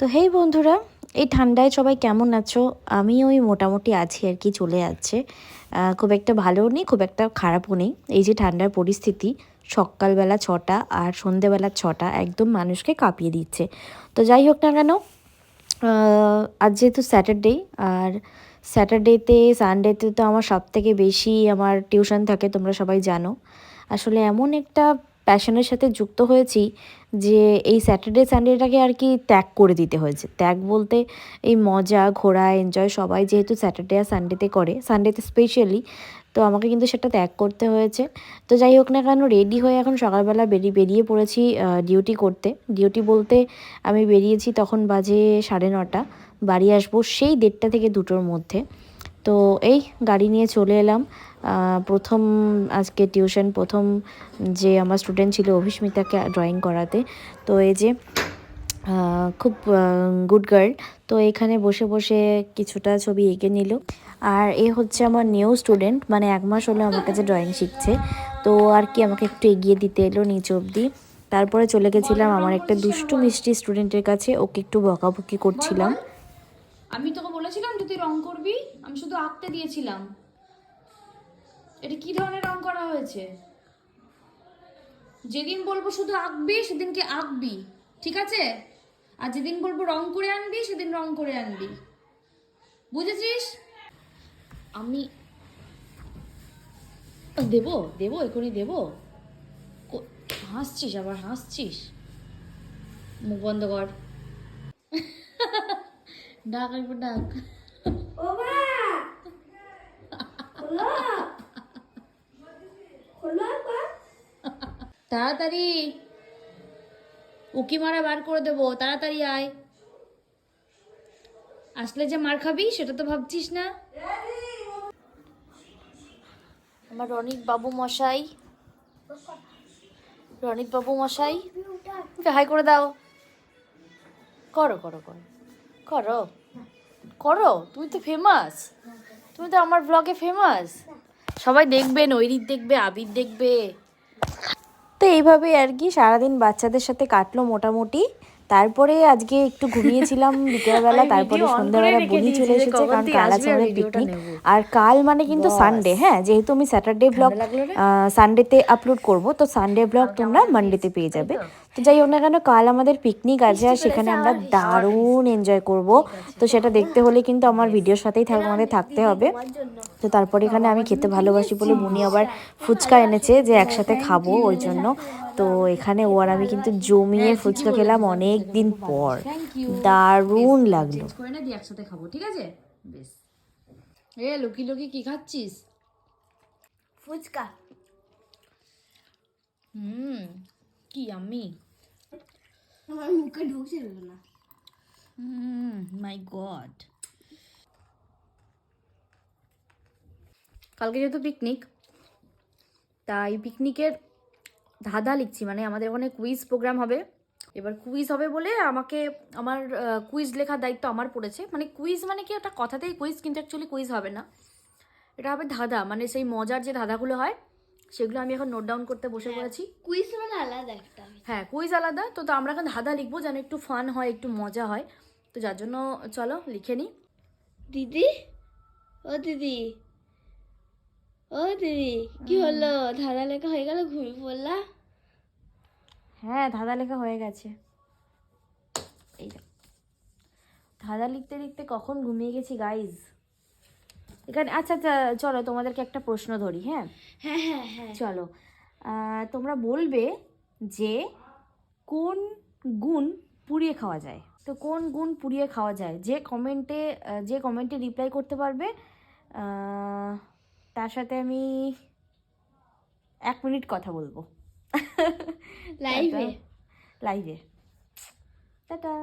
তো হেই বন্ধুরা, এই ঠান্ডায় সবাই কেমন আছো? আমি ওই মোটামুটি আছি আর কি, চলে যাচ্ছে। খুব একটা ভালোও নেই, খুব একটা খারাপও নেই। এই যে ঠান্ডার পরিস্থিতি, সকালবেলা ছটা আর সন্ধেবেলা ছটা একদম মানুষকে কাঁপিয়ে দিচ্ছে। তো যাই হোক না কেন আজ যেহেতু স্যাটারডে আর স্যাটারডেতে, সানডেতে তো আমার সব থেকে বেশি আমার টিউশন থাকে, তোমরা সবাই জানো। আসলে এমন একটা প্যাশনের সাথে যুক্ত হয়েছি যে এই স্যাটারডে, সানডেটাকে আর কি ত্যাগ করে দিতে হয়েছে। ত্যাগ বলতে এই মজা, ঘোরা এনজয় সবাই যেহেতু স্যাটারডে আর সানডেতে করে, সানডেতে স্পেশালি তো আমাকে কিন্তু সেটা ত্যাগ করতে হয়েছে। তো যাই হোক না কেন রেডি হয়ে এখন সকালবেলা বেরিয়ে বেরিয়ে পড়েছি ডিউটি করতে। ডিউটি বলতে আমি বেরিয়েছি তখন বাজে সাড়ে নটা, বাড়ি আসব সেই দেড়টা থেকে দুটোর মধ্যে। তো এই গাড়ি নিয়ে চলে এলাম। প্রথম আজকে টিউশন, প্রথম যে আমার স্টুডেন্ট ছিল অভিস্মিতাকে ড্রয়িং করাতে। তো এই যে খুব গুড গার্ল তো এখানে বসে বসে কিছুটা ছবি এঁকে নিল। আর এ হচ্ছে আমার নিউ স্টুডেন্ট মানে এক মাস হলো আমার কাছে ড্রয়িং শিখছে। তো আর কি আমাকে একটু এগিয়ে দিতে এলো নিচ অবধি। তারপরে চলে গেছিলাম আমার একটা দুষ্টু মিষ্টি স্টুডেন্টের কাছে, ওকে একটু বকাবকি করছিলাম। আমি তোকে বলেছিলাম যে তুই রং করবি? আমি শুধু আঁকতে দিয়েছিলাম। এটা কি ধরনের রং করা হয়েছে? যেদিন বলব শুধু আঁকবি, সেদিনকে আঁকবি, ঠিক আছে? আর যেদিন বলব রং করে আনবি, সেদিন রং করে আনবি। বুঝেছিস? আমি দেবো দেবো, এখনই দেবো। হাসছিস আবার, হাসছিস। মুখ বন্ধ কর। ডাক একবার ডাক তাড়াতাড়ি। উকি মারা বার করে দেবো। তাড়াতাড়ি আয়। আসলে যে মার খাবি সেটা তো ভাবছিস না? আমার রনিক বাবু মশাই। রনিক বাবু মশাই হাই করে দাও। করো করো করো। করো? করো? তুমি তো ফেমাস তুমি তো আমার ব্লগে ফেমাস সবাই দেখবে, নৈরিত দেখবে, আবির দেখবে। তো এইভাবে আর কি সারাদিন বাচ্চাদের সাথে কাটলো মোটামুটি। তারপরে আজকে একটু ঘুমিয়েছিলাম বিকেলবেলা তারপরে সন্ধ্যাবেলা বলি চলে এসেছে কারণ কাল আছে আমাদের পিকনিক আর কাল মানে কিন্তু সানডে হ্যাঁ যেহেতু আমি স্যাটারডে ব্লগ সানডেতে আপলোড করব তো সানডে ব্লগ তোমরা মানডেতে পেয়ে যাবে। তো। যাই হোক না কেন কাল আমাদের পিকনিক আছে আর সেখানে আমরা দারুণ এনজয় করব। তো সেটা দেখতে হলে কিন্তু আমার ভিডিওর সাথেই আমাদের থাকতে হবে। তো তারপর এখানে আমি খেতে ভালোবাসি বলে বুনি আবার ফুচকা এনেছে যে একসাথে খাব ওই জন্য। তো এখানে ও আর আমি কিন্তু জমিয়ে ফুচকা খেলাম অনেক দিন পর। দারুণ লাগল। একসাথে খাব ঠিক আছে? বেশ। এ লুকি লুকি কি খাচ্ছিস? ফুচকা। হুম কি আমি আমার মুখে ঢুকছিল না। হুম মাই গড কালকে যেহেতু পিকনিক তাই পিকনিকের ধাঁধা লিখছি মানে আমাদের ওখানে কুইজ প্রোগ্রাম হবে। এবার কুইজ হবে বলে আমাকে আমার কুইজ লেখার দায়িত্ব আমার পড়েছে। মানে কুইজ মানে কি ওটা কথাতেই কুইজ কিন্তু অ্যাকচুয়ালি কুইজ হবে না। এটা হবে ধাঁধা মানে সেই মজার যে ধাঁধাগুলো হয় সেগুলো আমি এখন নোট ডাউন করতে বসে পড়েছি। কুইজ মানে আলাদা একটা। হ্যাঁ কুইজ আলাদা তো তো আমরা এখন ধাঁধা লিখব যেন একটু ফান হয় একটু মজা হয়। তো যার জন্য চলো লিখে নিই। দিদি? ও দিদি ও দিদি কি হলো? ধাঁধা লেখা হয়ে গেল ঘুমিয়ে পড়লা? হ্যাঁ ধাঁধা লেখা হয়ে গেছে। এই ধাঁধা লিখতে লিখতে কখন ঘুমিয়ে গেছি গাইজ এখানে আচ্ছা আচ্ছা চলো তোমাদেরকে একটা প্রশ্ন ধরি হ্যাঁ? হ্যাঁ হ্যাঁ হ্যাঁ। চলো। তোমরা বলবে যে কোন গুণ পুড়িয়ে খাওয়া যায়? তো কোন গুণ পুড়িয়ে খাওয়া যায়? যে কমেন্টে যে কমেন্টে রিপ্লাই করতে পারবে আহ, তার সাথে আমি এক মিনিট কথা বলব। লাইভে লাইভে টাটা।